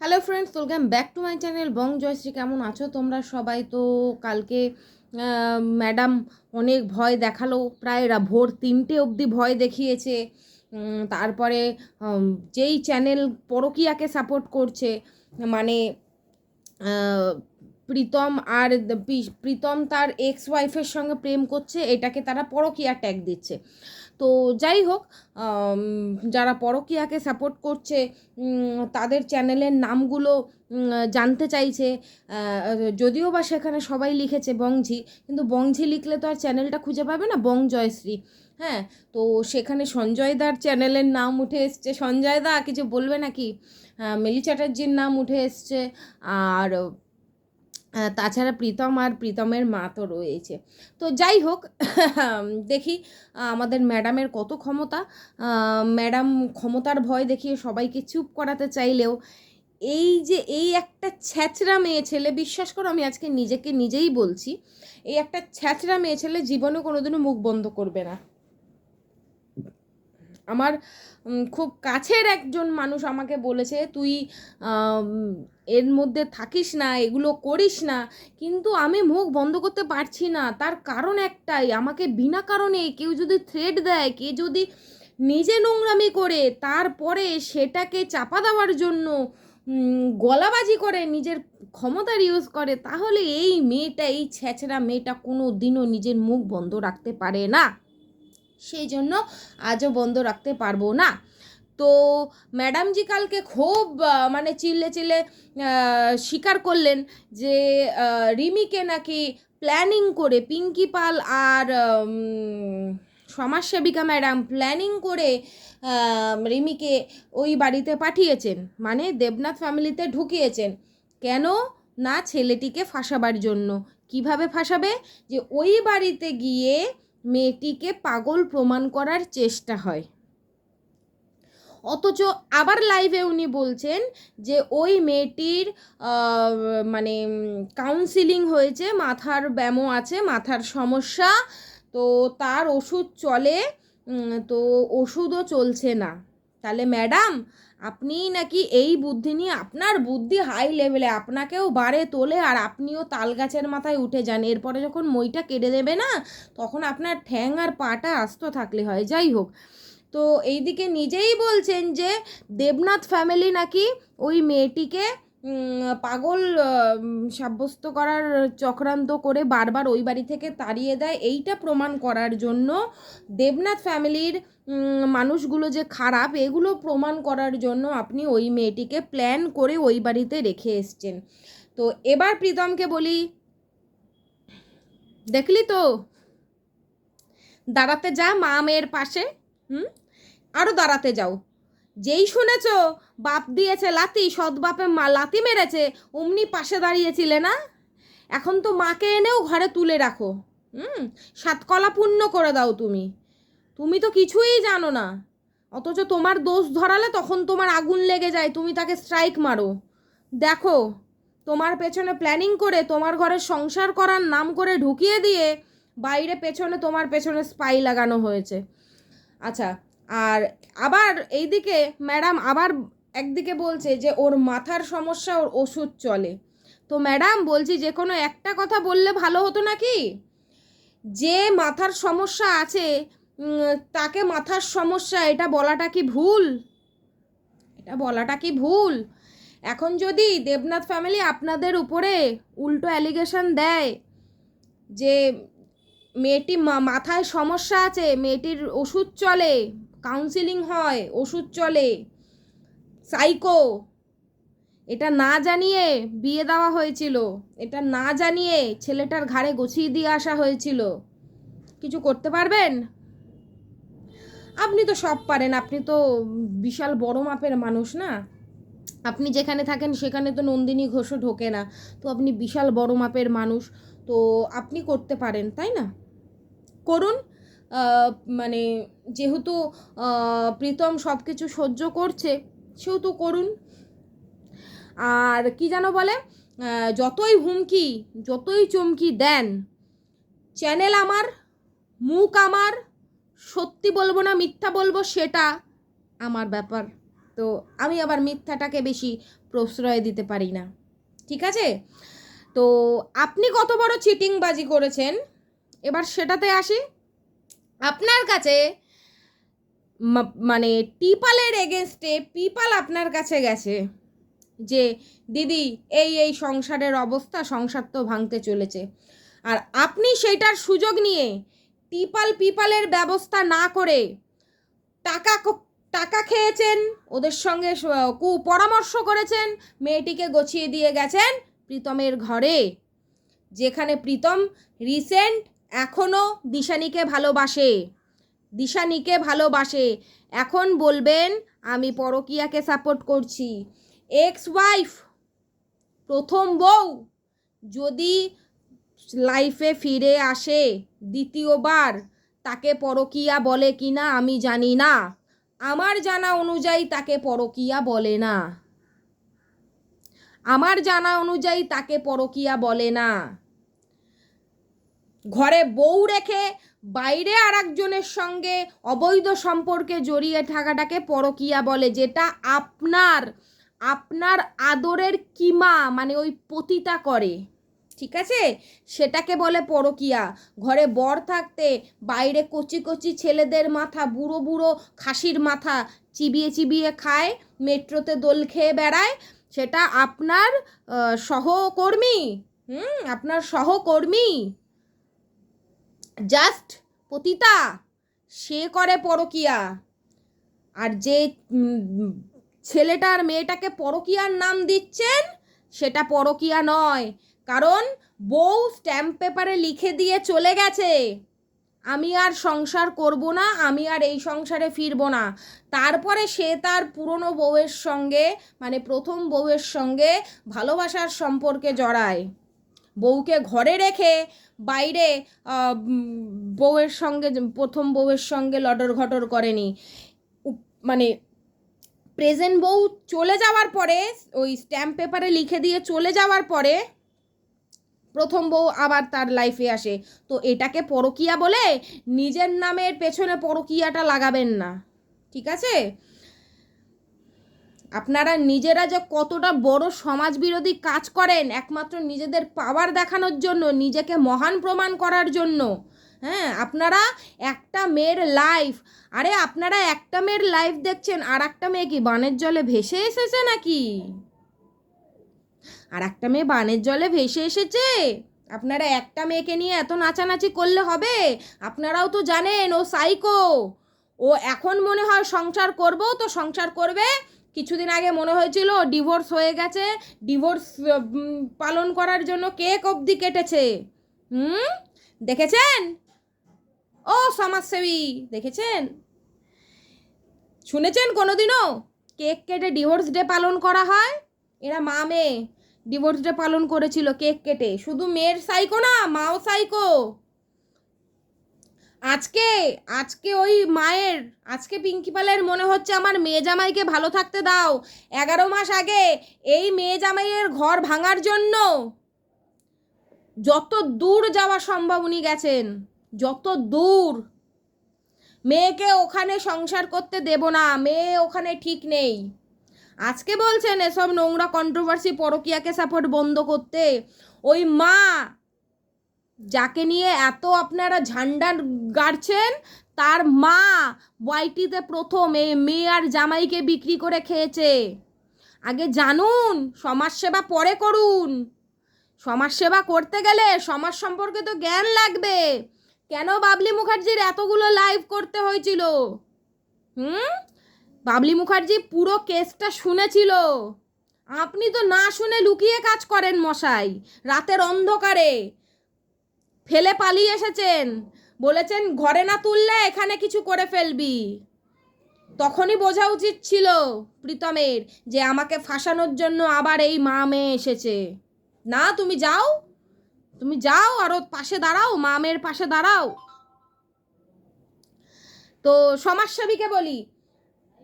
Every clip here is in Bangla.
Hello friends welcome back to my channel Bong Joyshree কেমন আছো তোমরা? সবাই তো কালকে ম্যাডাম অনেক ভয় দেখাল। প্রায় ভোর তিনটে অবধি ভয় দেখিয়েছে। তারপরে যেই চ্যানেল পরকিয়াকে সাপোর্ট করছে মানে প্রীতম আর প্রীতম তার এক্স ওয়াইফের সঙ্গে প্রেম করছে, এটাকে তারা পরকিয়া ট্যাগ দিচ্ছে। তো যাই হোক যারা পরকিয়াকে সাপোর্ট করছে তাদের চ্যানেলের নামগুলো জানতে চাইছে যদিও বা সেখানে সবাই লিখেছে বংঝি, কিন্তু বংঝি লিখলে তো আর চ্যানেলটা খুঁজে পাবে না, বং জয়শ্রী। হ্যাঁ তো সেখানে সঞ্জয় দার চ্যানেলের নাম উঠে এসছে। সঞ্জয় দা কিছু বলবে নাকি? মিলি চ্যাটার্জির নাম উঠে এসছে। আর তাছাড়া প্রীতম আর প্রীতমের মা তো রয়েছে। তো যাই হোক দেখি আমাদের ম্যাডামের কত ক্ষমতা। ম্যাডাম ক্ষমতার ভয় দেখিয়ে সবাইকে চুপ করাতে চাইলেও, এই যে, এই একটা ছ্যাচরা মেয়ে ছেলে, বিশ্বাস করো আমি আজকে নিজেকে নিজেই বলছি, এই একটা ছ্যাচরা মেয়ে ছেলে জীবনে কোনোদিনও মুখ বন্ধ করবে না। আমার খুব কাছের একজন মানুষ আমাকে বলেছে, তুই এর মধ্যে থাকিস না, এগুলো করিস না। কিন্তু আমি মুখ বন্ধ করতে পারছি না। তার কারণ একটাই, আমাকে বিনা কারণে কেউ যদি থ্রেড দেয়, কে যদি নিজে নোংরামি করে, তারপরে সেটাকে চাপা দেওয়ার জন্য গলাবাজি করে, নিজের ক্ষমতার ইউজ করে, তাহলে এই মেয়েটা, এই ছ্যাচড়া মেয়েটা কোনো দিনও নিজের মুখ বন্ধ রাখতে পারে না। সেই জন্য আজও বন্ধ রাখতে পারব না। তো ম্যাডামজি কালকে খুব মানে চিল্লে চিল্লে স্বীকার করলেন যে রিমিকে নাকি প্ল্যানিং করে পিঙ্কি পাল আর সমাজসেবিকা ম্যাডাম প্ল্যানিং করে রিমিকে ওই বাড়িতে পাঠিয়েছেন। মানে দেবনাথ ফ্যামিলিতে ঢুকিয়েছেন। কেন? না ছেলেটিকে ফাঁসাবার জন্য। কীভাবে ফাঁসাবে? যে ওই বাড়িতে গিয়ে মেয়েটিকে পাগল প্রমাণ করার চেষ্টা হয়। অথচ আবার লাইভে উনি বলছেন যে ওই মেয়েটির মানে কাউন্সিলিং হয়েছে, মাথার ব্যামো আছে, মাথার সমস্যা, তো তার ওষুধ চলে তো ওষুধও চলছে না। তাহলে ম্যাডাম, আপনি নাকি এই বুদ্ধি নিয়ে, আপনার বুদ্ধি হাই লেভেলে আপনাকেও বারে তোলে আর আপনিও তাল গাছের মাথায় উঠে যান। এরপরে যখন মইটা কেটে দেবে না, তখন আপনার ঠ্যাং আর পাটা আস্ত থাকলে হয়। যাই হোক, তো এইদিকে নিজেই বলছেন যে, দেবনাথ ফ্যামিলি নাকি ওই মেয়েটিকে পাগল সাব্যস্ত করার চক্রান্ত করে বারবার ওই বাড়ি থেকে তাড়িয়ে দেয়, এইটা প্রমাণ করার জন্য দেবনাথ ফ্যামিলির মানুষগুলো যে খারাপ, এগুলো প্রমাণ করার জন্য আপনি ওই মেয়েটিকে প্ল্যান করে ওই বাড়িতে রেখে এসছেন। তো এবার প্রীতমকে বলি, দেখলি তো? দাঁড়াতে যা মা মেয়ের পাশে, হুম? আরও দাঁড়াতে যাও। যেই শুনেছ, বাপ দিয়েছে লাতি সৎ বাপে মা লাতি মেরেছে, অমনি পাশে দাঁড়িয়েছিলে না? এখন তো মাকে এনেও ঘরে তুলে রাখো। হুম, সাতকলা পূর্ণ করে দাও তুমি। তুমি তো কিছুই জানো না। অথচ তোমার দোষ ধরালে তখন তোমার আগুন লেগে যায়, তুমি তাকে স্ট্রাইক মারো। দেখো, তোমার পেছনে প্ল্যানিং করে, তোমার ঘরে সংসার করার নাম করে ঢুকিয়ে দিয়ে, বাইরে পেছনে তোমার পেছনে স্পাই লাগানো হয়েছে। আচ্ছা আর আবার এইদিকে ম্যাডাম আবার একদিকে বলছে যে ওর মাথার সমস্যা, ওর ওষুধ চলে। তো ম্যাডাম বলছি, যে কোনো একটা কথা বললে ভালো হতো নাকি? যে মাথার সমস্যা আছে তাকে মাথার সমস্যা, এটা বলাটা কি ভুল? এটা বলাটা কি ভুল? এখন যদি দেবনাথ ফ্যামিলি আপনাদের উপরে উল্টো অ্যালিগেশন দেয় যে মেয়েটি মাথায় সমস্যা আছে, মেয়েটির ওষুধ চলে কাউন্সিলিং হয়, ওষুধ চলে সাইকো এটা না জানিয়ে বিয়ে দেওয়া হয়েছিল, এটা না জানিয়ে ছেলেটার ঘাড়ে গছিয়ে দিয়ে আসা হয়েছিল। কিছু করতে পারবেন? আপনি তো সব পারেন, আপনি তো বিশাল বড় মাপের মানুষ না? আপনি যেখানে থাকেন সেখানে তো নন্দিনী ঘোষও ঢোকে না, তো আপনি বিশাল বড় মাপের মানুষ, তো আপনি করতে পারেন, তাই না? করুন মানে যেহেতু প্রীতম সব কিছু সহ্য করছে, সেহেতু করুন। আর কি যেন বলে? যতই হুমকি, যতই চমকি দেন, চ্যানেল আমার, মুখ আমার, সত্যি বলব না, মিথ্যা বলব, সেটা আমার ব্যাপার। তো আমি আবার মিথ্যাটাকে বেশি প্রশ্রয় দিতে পারি না। ঠিক আছে? তো আপনি কত বড় চিটিংবাজি করেছেন? এবার সেটাতে আসি। আপনার কাছে মানে টিপালের এগেনস্টে পিপাল আপনার কাছে গেছে যে, দিদি, এই এই সংসারের অবস্থা সংসার তো ভাঙতে চলেছে। আর আপনি সেইটার সুযোগ নিয়ে টিপাল পিপালের ব্যবস্থা না করে টাকা টাকা খেয়েছেন, ওদের সঙ্গে কু পরামর্শ করেছেন, মেয়েটিকে গছিয়ে দিয়ে গেছেন প্রীতমের ঘরে। যেখানে প্রীতম রিসেন্ট এখনও দিশানিকে ভালোবাসে। দিশানিকে ভালোবাসে। এখন বলবেন, আমি পরকিয়াকে সাপোর্ট করছি। এক্স ওয়াইফ প্রথম বউ, যদি লাইফে ফিরে আসে দ্বিতীয়বার, তাকে পরকিয়া বলে কি না আমি জানি না। আমার জানা অনুযায়ী তাকে পরকিয়া বলে না। আমার জানা অনুযায়ী তাকে পরকিয়া বলে না। ঘরে বউ রেখে বাইরে আর একজনের সঙ্গে অবৈধ সম্পর্কে জড়িয়ে থাকাটাকে পরকিয়া বলে, যেটা আপনার আপনার আদরের কিমা মানে ওই পতিতা করে। ঠিক আছে? সেটাকে বলে পরকিয়া। ঘরে বর থাকতে বাইরে কচি কচি ছেলেদের মাথা, বুড়ো বুড়ো খাসির মাথা চিবিয়ে চিবিয়ে খায়, মেট্রোতে দোল খেয়ে বেড়ায়। সেটা আপনার সহকর্মী, হুম, আপনার সহকর্মী। জাস্ট পতিতা, সে করে পরকিয়া। আর যে ছেলেটার মেয়েটাকে পরকিয়ার নাম দিচ্ছেন, সেটা পরকিয়া নয়। কারণ বউ স্ট্যাম্প পেপারে লিখে দিয়ে চলে গেছে। আমি আর সংসার করব না, আমি আর এই সংসারে ফিরব না। তারপরে সে তার পুরনো বউয়ের সঙ্গে মানে প্রথম বউয়ের সঙ্গে ভালোবাসার সম্পর্কে জড়ায়। বউকে ঘরে রেখে বাইরে বউয়ের সঙ্গে প্রথম বউয়ের সঙ্গে লটর ঘটর করেনি। মানে প্রেজেন্ট বউ চলে যাওয়ার পরে, ওই স্ট্যাম্প পেপারে লিখে দিয়ে চলে যাওয়ার পরে প্রথম বউ আবার তার লাইফে আসে। তো এটাকে পরকিয়া বলে নিজের নামের পেছনে পরকিয়াটা লাগাবেন না। ঠিক আছে? আপনারা নিজেরা যে কতটা বড় সমাজ বিরোধী কাজ করেন, একমাত্র নিজেদের পাওয়ার দেখানোর জন্য, নিজেকে মহান প্রমাণ করার জন্য। হ্যাঁ আপনারা একটা মেয়ের লাইফ আরে আপনারা একটা মেয়ের লাইফ দেখছেন, আর একটা মেয়ে কি বানের জলে ভেসে এসেছে নাকি? আর একটা মেয়ে বানের জলে ভেসে এসেছে? আপনারা একটা মেয়েকে নিয়ে এত নাচানাচি করলে হবে? আপনারাও তো জানেন, ও সাইকো ও এখন মনে হয় সংসার করব, তো সংসার করবে কিছুদিন আগে মনে হয়েছিল ডিভোর্স হয়ে গেছে ডিভোর্স পালন করার জন্য কেক অবধি কেটেছে। হুম? দেখেছেন? ও সমাজসেবী, দেখেছেন? শুনেছেন কোনোদিনও? কেক কেটে ডিভোর্স ডে পালন করা হয়? এরা মা মেয়ে ডিভোর্স ডে পালন করেছিল কেক কেটে। শুধু মেয়ের সাইকো না, মাও সাইকো আজকে আজকে ওই মায়ের, আজকে পিঙ্কি পালের মনে হচ্ছে আমার মেয়ে জামাইকে ভালো থাকতে দাও। এগারো মাস আগে এই মেয়ে জামাইয়ের ঘর ভাঙার জন্য যত দূর যাওয়া সম্ভব উনি গেছেন, যত দূর। মেয়েকে ওখানে সংসার করতে দেব না, মেয়ে ওখানে ঠিক নেই। আজকে বলছেন এসব নোংরা কন্ট্রোভার্সি পরকিয়াকে সাপোর্ট বন্ধ করতে। ওই মা যাকে নিয়ে এত আপনারা ঝান্ডা গাড়ছেন, তার মা ওয়াইটিতে প্রথম এই মেয়ে আর জামাইকে বিক্রি করে খেয়েছে। আগে জানুন, সমাজসেবা পরে করুন। সমাজসেবা করতে গেলে সমাজ সম্পর্কে তো জ্ঞান লাগবে। কেন বাবলি মুখার্জির এতগুলো লাইভ করতে হয়েছিল? হুম? বাবলি মুখার্জি পুরো কেসটা শুনেছিল। আপনি তো না শুনে লুকিয়ে কাজ করেন মশাই, রাতের অন্ধকারে। ফেলে পালিয়ে এসেছেন। বলেছেন, ঘরে না তুললে এখানে কিছু করে ফেলবি। তখনই বোঝা উচিত ছিল প্রীতমের যে আমাকে ফাঁসানোর জন্য আবার এই মা মেয়ে এসেছে। না, তুমি যাও। তুমি যাও আরও পাশে দাঁড়াও, মা মেয়ের পাশে দাঁড়াও। তো সমাজসেবীকে বলি,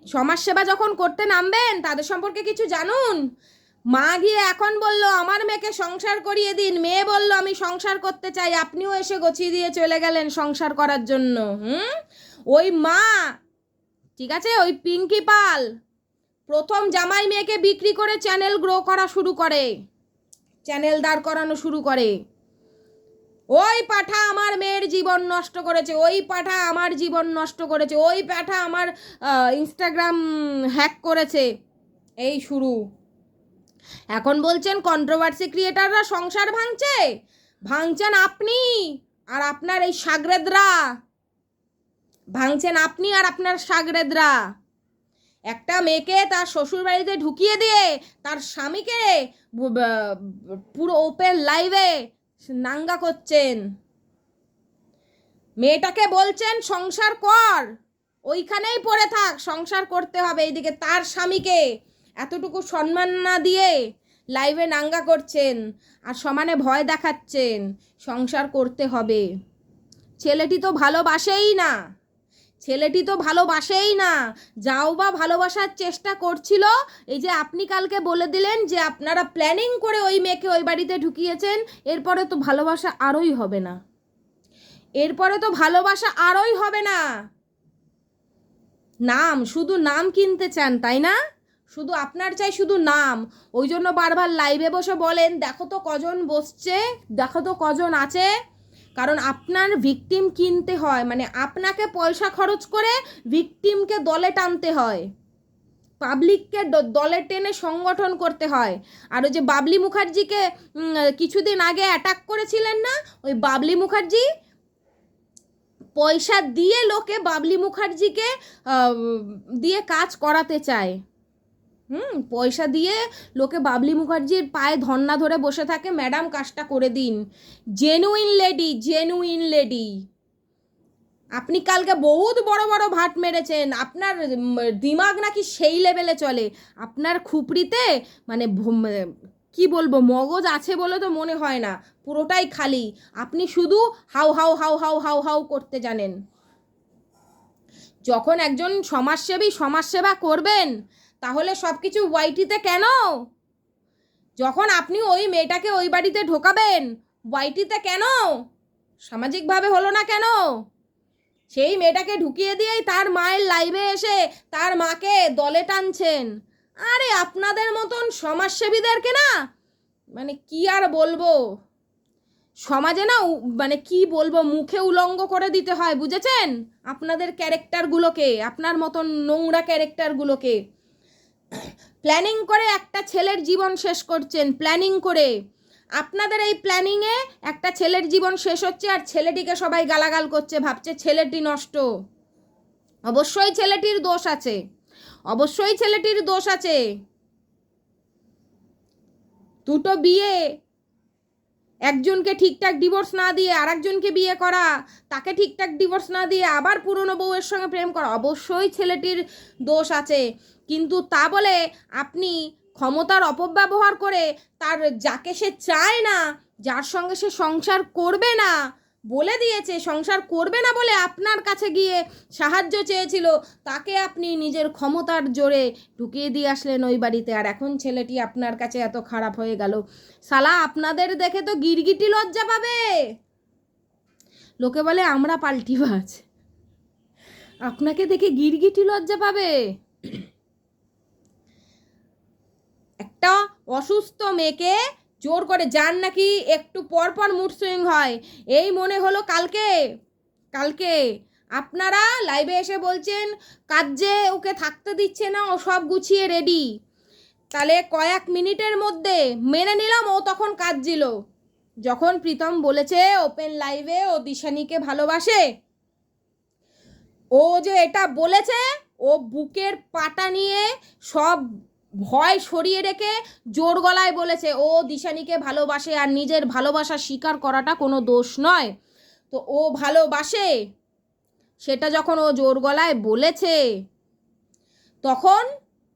সমাজসেবা যখন করতে নামবেন, তাদের সম্পর্কে কিছু জানুন। মা গিয়ে এখন বলল, আমার মেয়েকে সংসার করিয়ে দিন। মেয়ে বলল, আমি সংসার করতে চাই। আপনিও এসে গছিয়ে দিয়ে চলে গেলেন সংসার করার জন্য। হুম? ওই মা, ঠিক আছে? ওই পিঙ্কি পাল প্রথম জামাই মেয়েকে বিক্রি করে চ্যানেল গ্রো করা শুরু করে। চ্যানেল দাঁড় করানো শুরু করে। ওই পাঠা আমার মেয়ের জীবন নষ্ট করেছে। ওই পাঠা আমার জীবন নষ্ট করেছে। ওই পাঠা আমার ইনস্টাগ্রাম হ্যাক করেছে। এই শুরু। এখন বলছেন কন্ট্রোভার্সি ক্রিয়েটাররা সংসার ভাঙছে? ভাঙছেন আপনি আর আপনার এই সাগরেদরা। ভাঙছেন আপনি আর আপনার সাগরেদরা। একটা মেয়েকে তার শ্বশুর বাড়িতে ঢুকিয়ে দিয়ে তার স্বামীকে পুরো ওপেন লাইভে নাঙ্গা করছেন। মেয়েটাকে বলছেন, সংসার কর। ওইখানেই পড়ে থাক, সংসার করতে হবে এইদিকে তার স্বামীকে। এতটুকু সম্মান না দিয়ে লাইভে নাঙ্গা করছেন আর সমানে ভয় দেখাচ্ছেন, সংসার করতে হবে। ছেলেটি তো ভালোবাসেই না। ছেলেটি তো ভালোবাসেই না। যাও বা ভালোবাসার চেষ্টা করছিল, এই যে আপনি কালকে বলে দিলেন যে আপনারা প্ল্যানিং করে ওই মেয়েকে ওই বাড়িতে ঢুকিয়েছেন, এরপরে তো ভালোবাসা আরোই হবে না। এরপরে তো ভালোবাসা আরোই হবে না। নাম, শুধু নাম কিনতে চান, তাই না? শুধু আপনার চাই শুধু নাম। ওই জন্য বারবার লাইভে বসে বলেন, দেখো তো কজন বসছে, দেখো তো কজন আছে। কারণ আপনার ভিকটিম কিনতে হয় মানে আপনাকে পয়সা খরচ করে ভিকটিমকে দলে টানতে হয়। পাবলিককে দলে টেনে সংগঠন করতে হয়। আর ওই যে বাবলি মুখার্জিকে কিছুদিন আগে অ্যাটাক করেছিলেন না? ওই বাবলি মুখার্জি? পয়সা দিয়ে লোকে বাবলি মুখার্জিকে দিয়ে কাজ করাতে চায়। হুম, পয়সা দিয়ে লোকে বাবলি মুখার্জির পায়ে ধন্না ধরে বসে থাকে, ম্যাডাম, কাজটা করে দিন। জেনুইন লেডি জেনুইন লেডি আপনি কালকে বহুত বড় বড় ভাট মেরেছেন। আপনার দিমাগ নাকি সেই লেভেলে চলে। আপনার খুপড়িতে মানে কি বলব, মগজ আছে বলে তো মনে হয় না। পুরোটাই খালি। আপনি শুধু হাউ হাউ হাউ হাউ হাউ হাউ করতে জানেন। যখন একজন সমাজসেবী সমাজসেবা করবেন তাহলে সব কিছু ওয়াইটিতে কেন? যখন আপনি ওই মেয়েটাকে ওই বাড়িতে ঢোকাবেন, ওয়াইটিতে কেন? সামাজিকভাবে হলো না কেন? সেই মেয়েটাকে ঢুকিয়ে দিয়েই তার মায়ের লাইভে এসে তার মাকে দলে টানছেন। আরে আপনাদের মতন সমাজসেবীদেরকে না মানে কি আর বলব? সমাজে না মানে কি বলব, মুখে উলঙ্গ করে দিতে হয়, বুঝেছেন? আপনাদের ক্যারেক্টারগুলোকে আপনার মতন নোংরা ক্যারেক্টারগুলোকে প্ল্যানিং করে একটা ছেলের জীবন শেষ করছেন। প্ল্যানিং করে। আপনাদের এই প্ল্যানিংয়ে একটা ছেলের জীবন শেষ হচ্ছে আর ছেলেটিকে সবাই গালাগাল করছে, ভাবছে ছেলেটি নষ্ট। অবশ্যই ছেলেটির দোষ আছে। অবশ্যই ছেলেটির দোষ আছে। দুটো বিয়ে একজনকে ঠিকঠাক ডিভোর্স না দিয়ে আরেকজনকে বিয়ে করা, তাকে ঠিকঠাক ডিভোর্স না দিয়ে আবার পুরনো বউয়ের সঙ্গে প্রেম করা, অবশ্যই ছেলেটির দোষ আছে। কিন্তু তা বলে আপনি ক্ষমতার অপব্যবহার করে তার যাকে সে চায় না, যার সঙ্গে সে সংসার করবে না বলে দিয়েছে, সংসার করবে না বলে আপনার কাছে গিয়ে সাহায্য চেয়েছিল, তাকে আপনি নিজের ক্ষমতার জোরে ঢুকিয়ে দিয়ে আসলেন ওই বাড়িতে। আর এখন ছেলেটি আপনার কাছে এত খারাপ হয়ে গেল। সালা আপনাদের দেখে তো গিরগিটি লজ্জা পাবে। লোকে বলে, আমরা পাল্টিবাজ আপনাকে দেখে গিরগিটি লজ্জা পাবে। একটা অসুস্থ মেয়েকে জোর করে যার নাকি, একটু পর পর মুড সুইং হয়। এই মনে হলো কালকে কালকে আপনারা লাইভে এসে বলছেন, কাজে ওকে থাকতে দিচ্ছে না, ও সব গুছিয়ে রেডি তাহলে কয়েক মিনিটের মধ্যে মেনে নিলাম, ও তখন কাঁদছিল। যখন প্রীতম বলেছে ওপেন লাইভে ও দিশানিকে ভালোবাসে। ও যে এটা বলেছে, ও বুকের পাটা নিয়ে সব ভয় সরিয়ে রেখে জোর গলায় বলেছে, ও দিশানিকে ভালোবাসে আর নিজের ভালোবাসা স্বীকার করাটা কোনো দোষ নয়। তো ও ভালোবাসে, সেটা যখন ও জোর গলায় বলেছে, তখন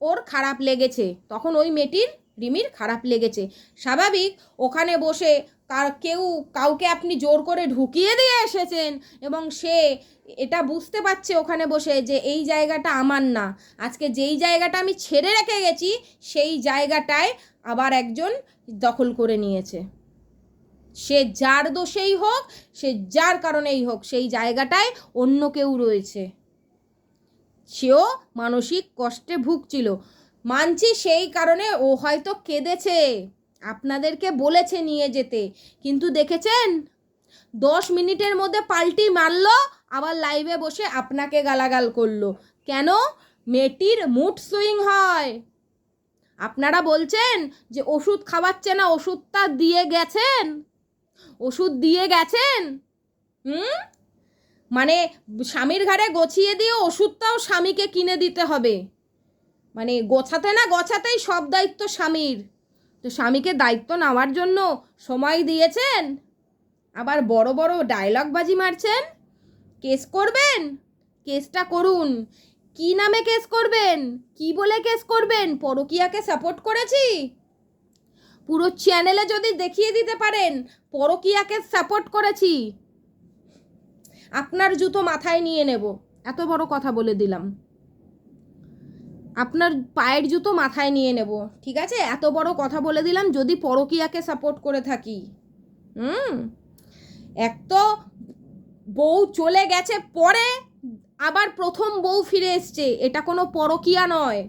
ওর খারাপ লেগেছে, তখন ওই মেয়েটির রিমির খারাপ লেগেছে। স্বাভাবিক, ওখানে বসে কার কেউ কাউকে আপনি জোর করে ঢুকিয়ে দিয়ে এসেছেন এবং সে এটা বুঝতে পারছে ওখানে বসে যে এই জায়গাটা আমার না। আজকে যেই জায়গাটা আমি ছেড়ে রেখে গেছি, সেই জায়গাটায় আবার একজন দখল করে নিয়েছে। সে যার দোষেই হোক, সে যার কারণেই হোক, সেই জায়গাটায় অন্য কেউ রয়েছে। সেও মানসিক কষ্টে ভুগছিল। মানছি সেই কারণে ও হয়তো কেঁদেছে। আপনাদেরকে বলেছে নিয়ে যেতে। কিন্তু দেখেছেন? দশ মিনিটের মধ্যে পাল্টি মারলো, আবার লাইভে বসে আপনাকে গালাগাল করল। কেন? মেয়েটির মুড সুইং হয়। আপনারা বলছেন যে, ওষুধ খাওয়াচ্ছে না, ওষুধটা দিয়ে গেছেন? ওষুধ দিয়ে গেছেন? হুম? মানে স্বামীর ঘাড়ে গছিয়ে দিয়ে ওষুধটাও স্বামীকে কিনে দিতে হবে। মানে গোছাতে না গোছাতেই সব দায়িত্ব স্বামীর। তো স্বামীকে দায়িত্ব নেওয়ার জন্য সময় দিয়েছেন? আবার বড় বড় ডায়লগ বাজি মারছেন? কেস করবেন? কেসটা করুন। কি নামে কেস করবেন? কি বলে কেস করবেন? পরকিয়াকে সাপোর্ট করেছি? পুরো চ্যানেলে যদি দেখিয়ে দিতে পারেন, পরকিয়াকে সাপোর্ট করেছি। আপনার জুতো মাথায় নিয়ে নেব। এত বড় কথা বলে দিলাম। আপনার পায়ের জুতো মাথায় নিয়ে নেব, ঠিক আছে? এত বড় কথা বলে দিলাম, যদি পরকিয়াকে সাপোর্ট করে থাকি। হুম? এক তো বউ চলে গেছে, পরে আবার প্রথম বউ ফিরে এসছে, এটা কোনো পরকিয়া নয়।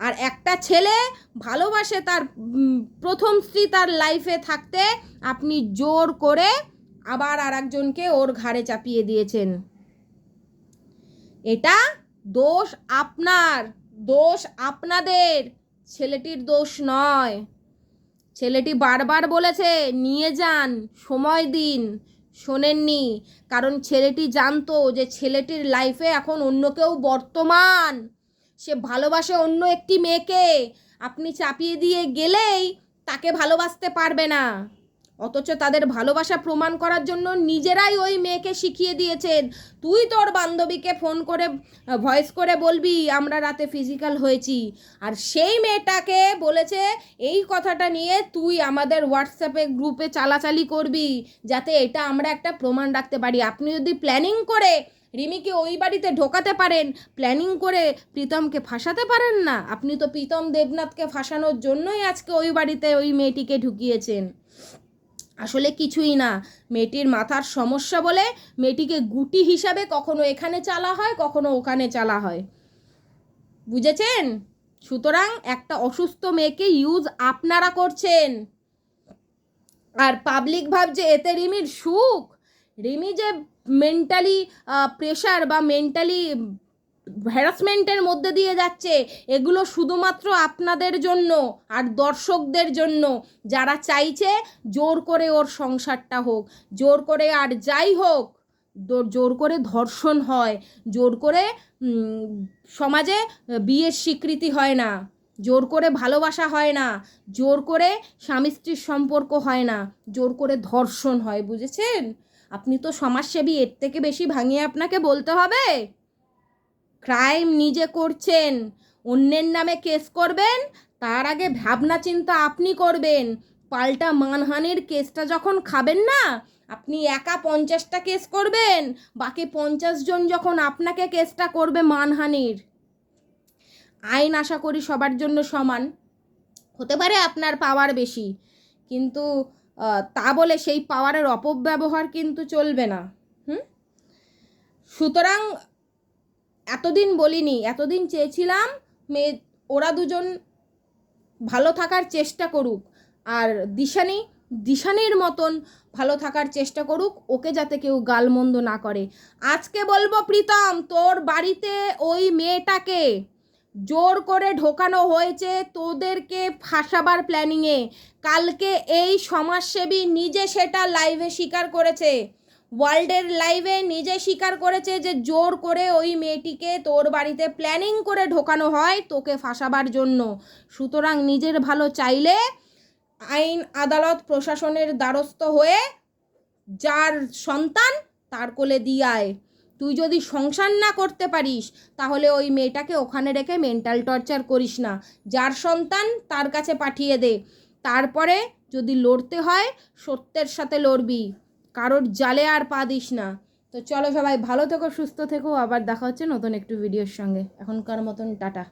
আর একটা ছেলে ভালোবাসে তার প্রথম স্ত্রী তার লাইফে থাকতে, আপনি জোর করে আবার আর একজনকে ওর ঘাড়ে চাপিয়ে দিয়েছেন। এটা দোষ আপনার। দোষ আপনাদের। ছেলেটির দোষ নয়। ছেলেটি বারবার বলেছে, নিয়ে যান, সময় দিন। শোনেননি, কারণ ছেলেটি জানতো যে ছেলেটির লাইফে এখন অন্য কেউ বর্তমান। সে ভালোবাসে অন্য একটি মেয়েকে। আপনি চাপিয়ে দিয়ে গেলেই তাকে ভালোবাসতে পারবে না। অথচ তাদের ভালোবাসা প্রমাণ করার জন্য নিজেরাই ওই মেয়েকে শিখিয়ে দিয়েছেন। তুই তোর বান্ধবীকে ফোন করে ভয়েস করে বলবি, আমরা রাতে ফিজিক্যাল হয়েছি। আর সেই মেয়েটাকে বলেছে, এই কথাটা নিয়ে তুই আমাদের হোয়াটসঅ্যাপে গ্রুপে চালাচালি করবি, যাতে এটা আমরা একটা প্রমাণ রাখতে পারি। আপনি যদি প্ল্যানিং করে রিমিকে ওই বাড়িতে ঢোকাতে পারেন প্ল্যানিং করে প্রীতমকে ফাঁসাতে পারেন না? আপনি তো প্রীতম দেবনাথকে ফাঁসানোর জন্যই আজকে ওই বাড়িতে ওই মেয়েটিকে ঢুকিয়েছেন। আসলে কিছুই না। মেয়েটির মাথার সমস্যা বলে মেয়েটিকে গুটি হিসাবে কখনো এখানে চালা হয়, কখনো ওখানে চালা হয়। বুঝেছেন? সুতরাং একটা অসুস্থ মেয়েকে ইউজ আপনারা করছেন। আর পাবলিক ভাবছে এতে রিমির সুখ। রিমি যে মেন্টালি প্রেশার বা মেন্টালি হ্যারাসমেন্টের মধ্যে দিয়ে যাচ্ছে। এগুলো শুধুমাত্র আপনাদের জন্য আর দর্শকদের জন্য। যারা চাইছে, জোর করে ওর সংসারটা হোক, জোর করে আর যাই হোক জোর করে ধর্ষণ হয়, জোর করে সমাজে বিয়ের স্বীকৃতি হয় না, জোর করে ভালোবাসা হয় না, জোর করে স্বামী স্ত্রীর সম্পর্ক হয় না, জোর করে ধর্ষণ হয়, বুঝেছেন? আপনি তো সমাজসেবী, এর থেকে বেশি ভাঙিয়ে আপনাকে বলতে হবে। ক্রাইম নিজে করছেন, অন্যের নামে কেস করবেন, তার আগে ভাবনা চিন্তা আপনি করবেন। পাল্টা মানহানির কেসটা যখন খাবেন না, আপনি একা পঞ্চাশটা কেস করবেন, বাকি পঞ্চাশ জন যখন আপনাকে কেসটা করবে মানহানির। আইন আশা করি সবার জন্য সমান। হতে পারে আপনার পাওয়ার বেশি, কিন্তু তা বলে সেই পাওয়ারের অপব্যবহার কিন্তু চলবে না। হুম? সুতরাং এতদিন বলিনি, এতদিন চেয়েছিলাম মেয়ে ওরা দুজন ভালো থাকার চেষ্টা করুক। আর দিশানি, দিশানির মতন ভালো থাকার চেষ্টা করুক, ওকে যাতে কেউ গালমন্দ না করে। আজকে বলব প্রীতম, তোর বাড়িতে ওই মেয়েটাকে জোর করে ঢোকানো হয়েছে তোদেরকে ফাঁসাবার প্ল্যানিংয়ে কালকে এই সমাজসেবী নিজে সেটা লাইভে স্বীকার করেছে। ওয়ার্ল্ডের লাইভে নিজে স্বীকার করেছে যে জোর করে ওই মেয়েটিকে তোর বাড়িতে প্ল্যানিং করে ঢোকানো হয়, তোকে ফাঁসাবার জন্য। সুতরাং নিজের ভালো চাইলে আইন, আদালত, প্রশাসনের দ্বারস্থ হয়ে যার সন্তান তার কোলে দিয়ে আয়। তুই যদি সংসার না করতে পারিস, তাহলে ওই মেয়েটাকে ওখানে রেখে মেন্টাল টর্চার করিস না। যার সন্তান তার কাছে পাঠিয়ে দে। তারপরে যদি লড়তে হয়, সত্যের সাথে লড়বি। কারোর জালে আর পা দিস না। তো চলো সবাই ভালো থেকো, সুস্থ থেকো। আবার দেখা হচ্ছে নতুন একটু ভিডিওর সঙ্গে। এখনকার মতন টাটা।